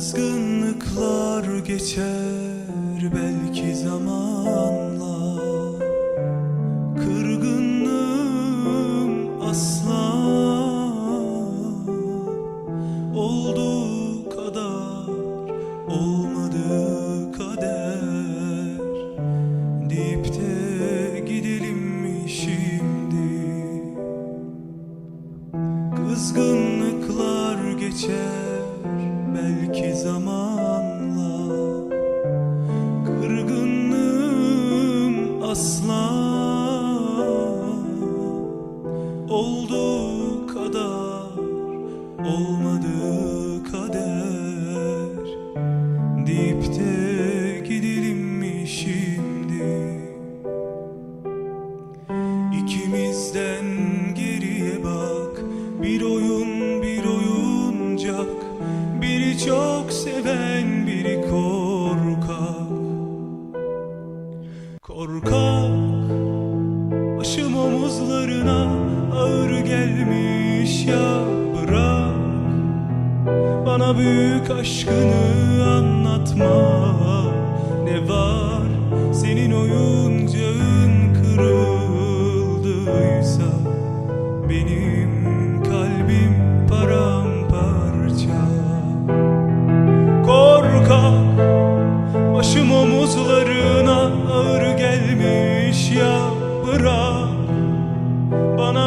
Kızgınlıklar geçer belki zamanla. Kırgınlığım asla. Olduğu kadar olmadığı kader. Deyip de gidelim mi şimdi? Kızgınlıklar geçer belki zamanla Kırgınlığım asla Olduğu kadar olmadığı Korkak Başım omuzlarına ağır gelmiş ya bırak. Bana büyük aşkını anlatma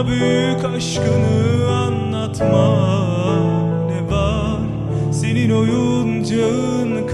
Büyük aşkını anlatma. Ne var senin oyuncağın